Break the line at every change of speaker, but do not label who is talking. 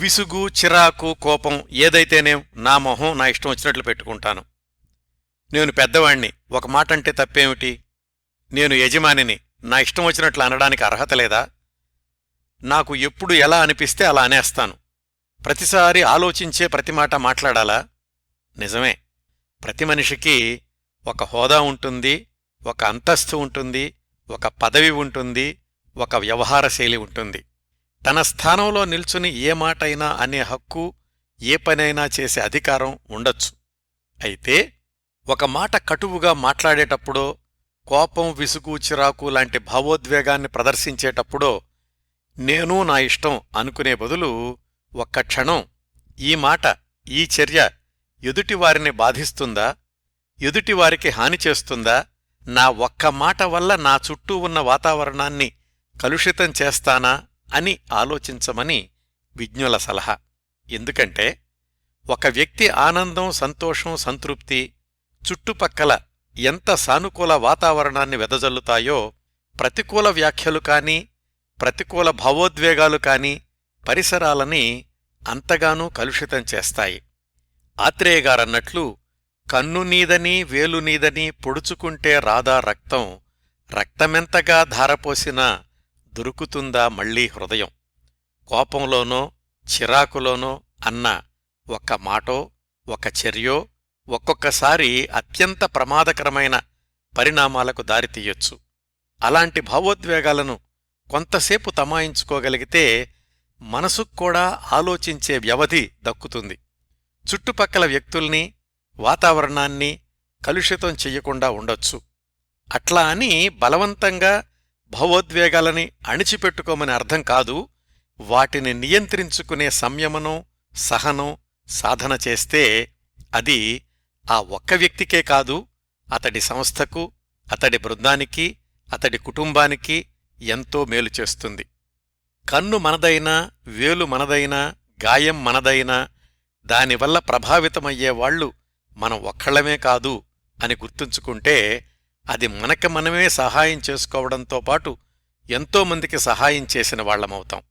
విసుగు చిరాకు కోపం ఏదైతేనేం నా మొహం నా ఇష్టం వచ్చినట్లు పెట్టుకుంటాను. నేను పెద్దవాణ్ణి. ఒక మాట అంటే తప్పేమిటి? నేను యజమానిని. నా ఇష్టం వచ్చినట్లు అనడానికి అర్హత లేదా? నాకు ఎప్పుడు ఎలా అనిపిస్తే అలా అనేస్తాను. ప్రతిసారి ఆలోచించే ప్రతి మాట మాట్లాడాలా? నిజమే. ప్రతి మనిషికి ఒక హోదా ఉంటుంది ఒక అంతస్తు ఉంటుంది ఒక పదవి ఉంటుంది ఒక వ్యవహార శైలి ఉంటుంది. తన స్థానంలో నిల్చుని ఏ మాటైనా అనే హక్కు ఏ పనైనా చేసే అధికారం ఉండొచ్చు. అయితే ఒక మాట కటువుగా మాట్లాడేటప్పుడో కోపం విసుగు చిరాకు లాంటి భావోద్వేగాన్ని ప్రదర్శించేటప్పుడో నేను నా ఇష్టం అనుకునే బదులు ఒక్క క్షణం ఈ మాట ఈ చర్య ఎదుటివారిని బాధిస్తుందా? ఎదుటివారికి హాని చేస్తుందా? నా ఒక్క మాట వల్ల నా చుట్టూ ఉన్న వాతావరణాన్ని కలుషితం చేస్తానా? అని ఆలోచించమని విజ్ఞుల సలహా. ఎందుకంటే ఒక వ్యక్తి ఆనందం సంతోషం సంతృప్తి చుట్టుపక్కల ఎంత సానుకూల వాతావరణాన్ని వెదజల్లుతాయో ప్రతికూల వ్యాఖ్యలు కాని ప్రతికూల భావోద్వేగాలు కాని పరిసరాలని అంతగానూ కలుషితం చేస్తాయి. ఆత్రేయగారన్నట్లు కన్ను నీదని వేలు పొడుచుకుంటే రాదా రక్తం రక్తమెంతగా ధారపోసినా దొరుకుతుందా మళ్ళీ హృదయం? కోపంలోనో చిరాకులోనో అన్న ఒక్క మాటో ఒక చర్యో ఒక్కొక్కసారి అత్యంత ప్రమాదకరమైన పరిణామాలకు దారితీయొచ్చు. అలాంటి భావోద్వేగాలను కొంతసేపు తమాయించుకోగలిగితే మనసుక్కూడా ఆలోచించే వ్యవధి దక్కుతుంది. చుట్టుపక్కల వ్యక్తుల్ని వాతావరణాన్ని కలుషితం చెయ్యకుండా ఉండొచ్చు. అట్లా అని బలవంతంగా భావోద్వేగాలని అణిచిపెట్టుకోమని అర్థం కాదు వాటిని నియంత్రించుకునే సంయమనం సహనం సాధన చేస్తే అది ఆ ఒక్క వ్యక్తికే కాదు అతడి సంస్థకు అతడి బృందానికి అతడి కుటుంబానికి ఎంతో మేలు చేస్తుంది. కన్ను మనదైనా వేలు మనదైనా గాయం మనదైనా దానివల్ల ప్రభావితమయ్యేవాళ్ళు మనం ఒక్కళ్ళమే కాదు అని గుర్తుంచుకుంటే అది మనకి మనమే సహాయం చేసుకోవడంతో పాటు ఎంతోమందికి సహాయం చేసిన వాళ్ళమవుతాం